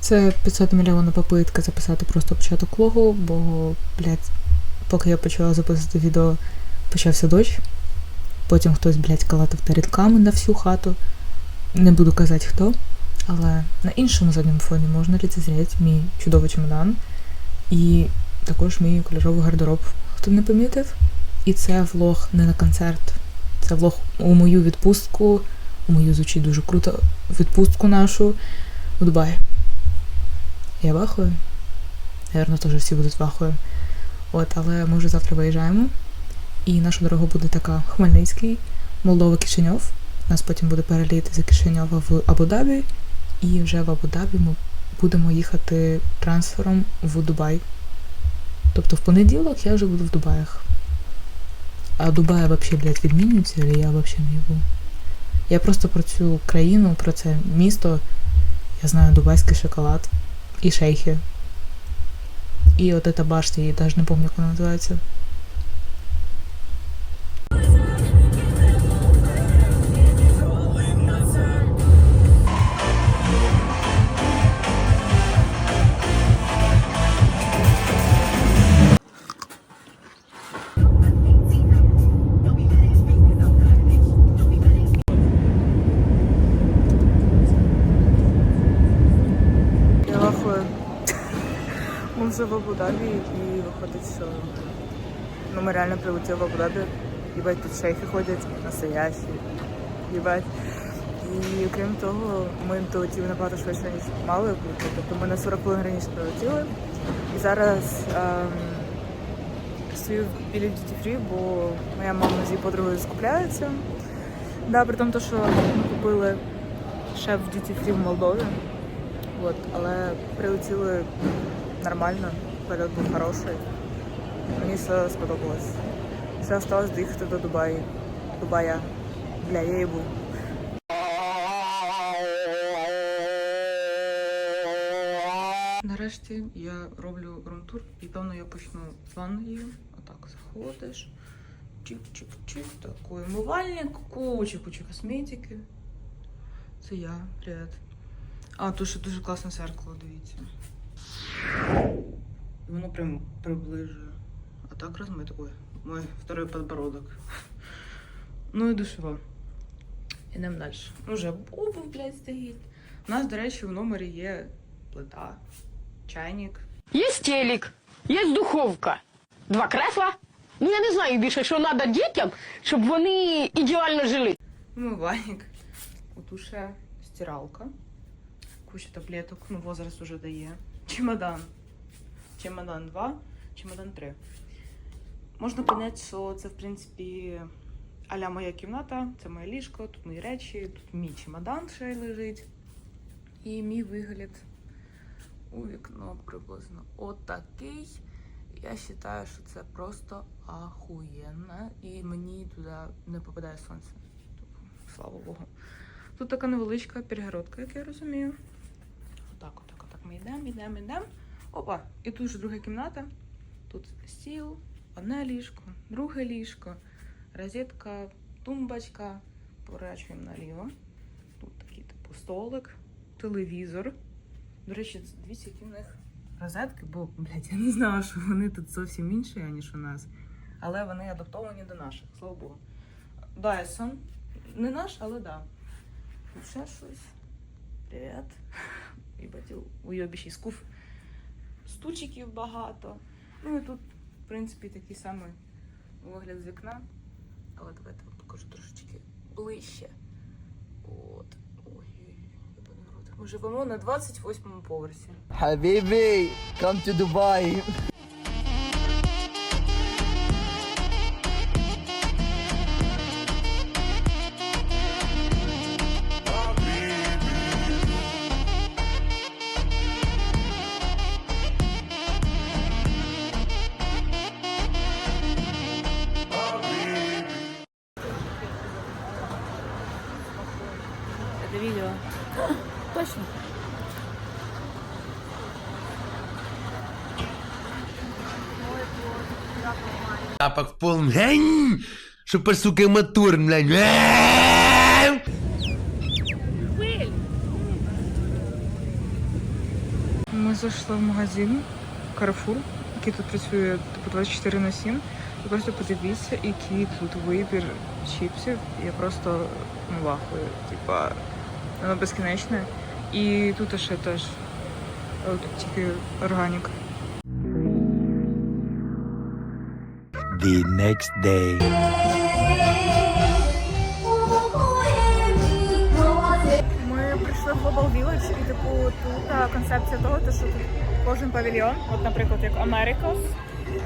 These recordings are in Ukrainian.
Це 500 мільйонна попитка записати просто початок влогу, бо, блядь, поки я почала записувати відео, почався дощ. Потім хтось, блядь, калатав тарілками на всю хату. Не буду казати хто, але на іншому задньому фоні можна ліцезріти мій чудовий чемодан і також мій кольоровий гардероб. Хто не помітив? І це влог не на концерт. Це влог у мою відпустку, у мою звучить дуже круто відпустку нашу у Дубаї. Я вахую. Наверно, теж всі будуть вахою. От, але ми вже завтра виїжджаємо. І наша дорога буде така Хмельницький, Молдова, Кишиньов. Нас потім буде переліт з Кишиньова в Абу-Дабі. І вже в Абу-Дабі ми будемо їхати трансфером в Дубай. Тобто в понеділок я вже буду в Дубаях. А Дубай взагалі, блядь, відмінюється, я взагалі не їбу. Я просто про цю країну, про це місто. Я знаю дубайський шоколад і шейхи. И от эта башня, я даже не помню, как она називається. В Абу-Дабі і виходить, що ну, ми реально прилетіли в Абу-Дабі. Їбать, тут шейхи ходять, настоящі. Їбать. І крім того, ми долетіли набагато швидше, ніж мали бути. Тобто ми на 40 хвилин раніше прилетіли. І зараз ем, стою біля Duty Free, бо моя мама з її подругою скупляється. Да, при тому, що ми купили ще в Duty Free в Молдові. От, але прилетіли нормально, перед був хороший. Мені все сподобалось. Все осталось доїхати до Дубаї. Дубая. Бля, я їбу. Нарешті я роблю румтур і певно я почну з ванною. Отак заходиш. Чик-чик-чик, такий умивальник, куча куча косметики. Це я, привіт. А, тут ще дуже класне зеркало, дивіться. Воно прям приближує. А так розмито. Ой, мой второй подбородок. Ну і душева. Ідемо далі. Уже обув, блядь, стоїть. У нас, до речі, в номері є плита, чайник. Є телек, є духовка, два кресла. Ну я не знаю більше, що треба дітям, щоб вони ідеально жили. Умивальник. Отут ще стиралка. Куча таблеток, ну возраст уже дає. Чемодан. Чемодан 2, чемодан 3. Можна поняти, що це, в принципі, аля моя кімната, це моє ліжко, тут мої речі, тут мій чемодан ще й лежить. І мій вигляд у вікно приблизно отакий. Я вважаю, що це просто ахуєнно. І мені туди не попадає сонце. Тобто, Слава Богу. Тут така невеличка перегородка, як я розумію. Ми йдемо, йдемо, йдемо. Опа, і тут же друга кімната. Тут стіл, одне ліжко, друге ліжко, розетка, тумбочка. Поворачуємо наліво. Тут такий типу столик, телевізор. До речі, дивіться, які розетки, бо, блядь, я не знала, що вони тут зовсім інші, аніж у нас. Але вони адаптовані до наших, слава Богу. Dyson. Не наш, але да. Тут ще щось. Привіт. Їбать, уйобіщий скуф. стучиків багато. Ну і тут, в принципі, такий самий вигляд з вікна. Але давайте вам покажу трошечки ближче. От. Ой. Ми живемо на 28-му поверсі. Хабібі, come to Dubai. Точно. Тапок в пол, гень, Супер, сука, мотор, блядь. Гень! зайшла в магазин Carrefour, який тут працює типу 24 на 7. Ви просто подивіться, який тут вибір чіпсів. Я просто ну, вахую. Типа, воно безкінечне. І тут ще теж але тільки органік. The next day. Ми прийшли в Global Village, і типу тут концепція того, то, що тут кожен павільйон, от, наприклад, як Americas,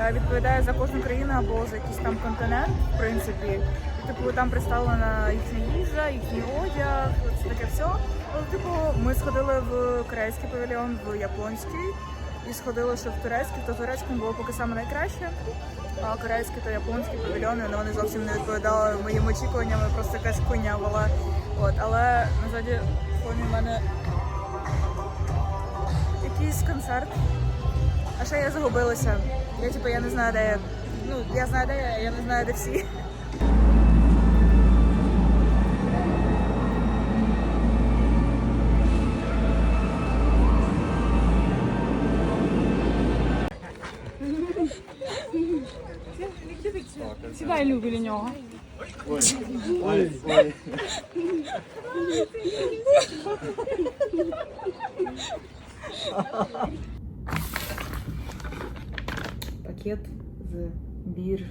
е, відповідає за кожну країну або за якийсь там континент, в принципі. Типу там представлена їхня їжа, їхній одяг, це таке все. Але, типу, ми сходили в корейський павільйон, в японський. І сходили ще в турецький, то турецький було поки саме найкраще. А корейський та японський павільйони ну, вони зовсім не відповідали моїм очікуванням, просто якась хуйня була. От, але насправді фоні в мене якийсь концерт. А ще я загубилася. Я типу я не знаю, де я. Ну, я знаю, де я, я не знаю, де всі. Сідай, Любі, біля нього. Пакет з бір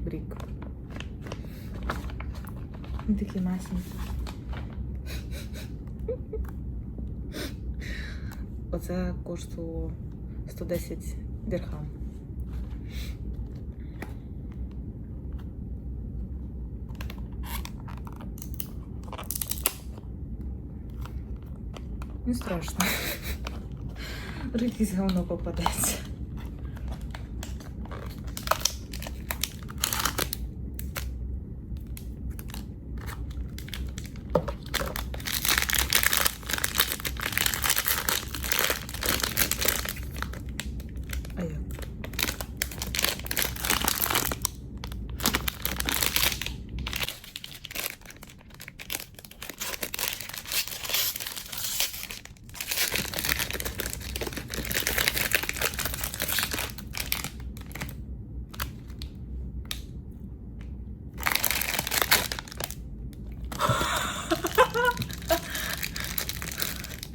брік. Він такий масенький. Оце коштувало 110 дирхам. Не страшно. Якесь говно попадеться. А як?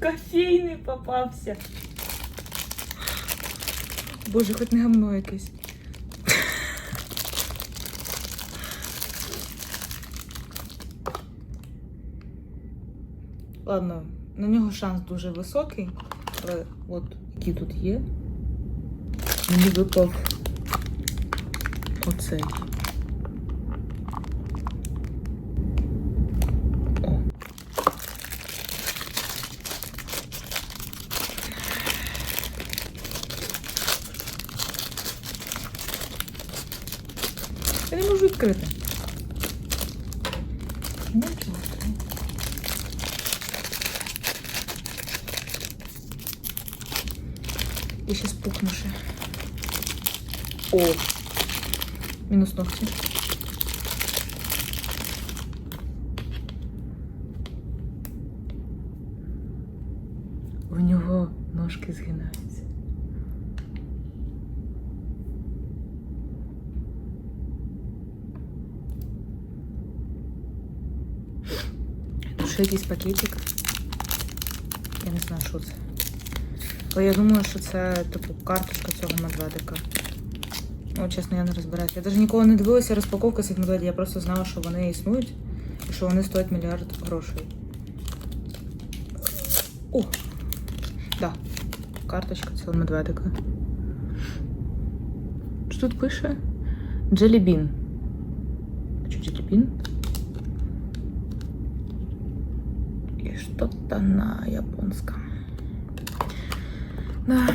Кофейний попався. Боже, хоч не гамно якесь. Ладно, на нього шанс дуже високий, але от який тут є. Мені випав оцей. Я не можу відкрити. Ну? Я сейчас пухну ще. О! Мінус ногті. У нього ножки згинаються. Тут ще якийсь пакетик. Я не знаю, що це. Але я думаю, що це типу карточка цього медведика. Ну, чесно, я не розбираюся. Я навіть ніколи не дивилася розпаковки цих медведів, я просто знала, що вони існують і що вони стоять мільярд грошей. О! Да. Карточка цього медведика. Що тут пише? Джелібін. А що джелібін? Что-то на японском. Да.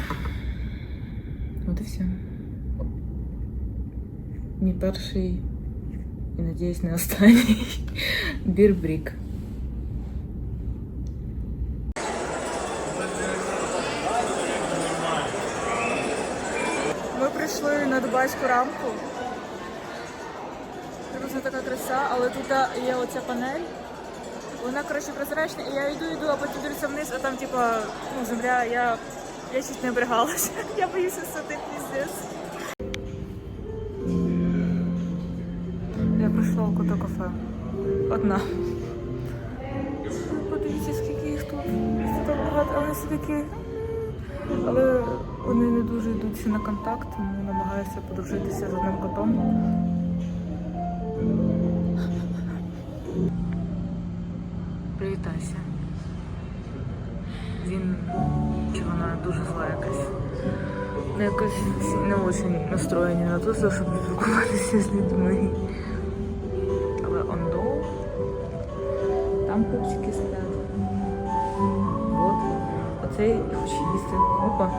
От і все. Мій перший і, надіюсь, не останній бірбрік. Ми прийшли на Дубайську рамку. Дуже така краса, але тут є оця панель. Вона, коротше, прозрачна, і я йду, йду, а потім дивлюся вниз, а там, типа, ну, земля, я Я чуть не обригалася. Я боюся сидити піздець. Я прийшла у кота кафе. Одна. Подивіться, скільки їх тут. Тут багато, а вони всі такі. Але вони не дуже йдуть на контакт, тому намагаюся подружитися з одним котом. Привітайся. Він чи вона дуже зла якась. Ну, якось не дуже настроєні на те, щоб спілкуватися з людьми. Але ондо. Там хлопчики сидять. От. Оцей хоче їсти. Опа.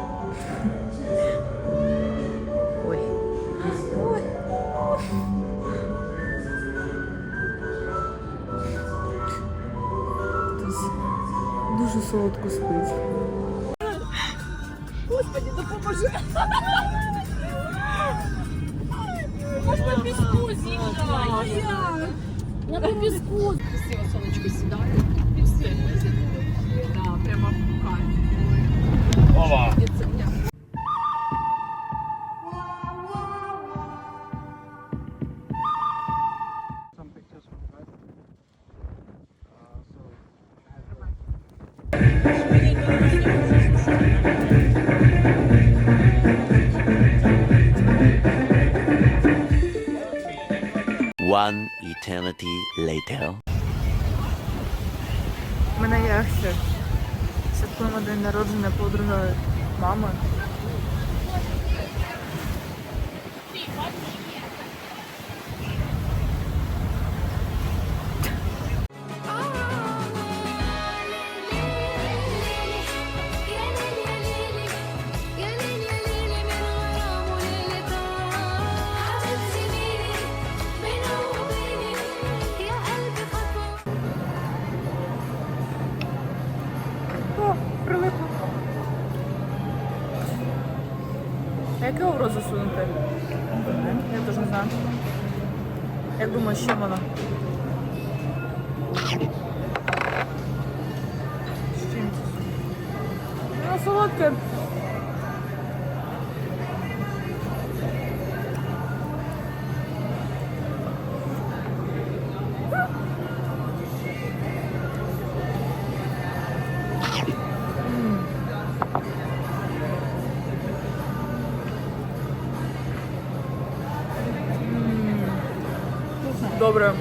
солодко спить. Господи, допоможи! Можна піску зіграти. На піску. Всі осолочки сідають. One eternity later. Ми на яхті. Святкуємо день народження подруги мами. таке образ засунути? Я теж не знаю. Як думаю, що воно. З чим? Воно солодке. dobra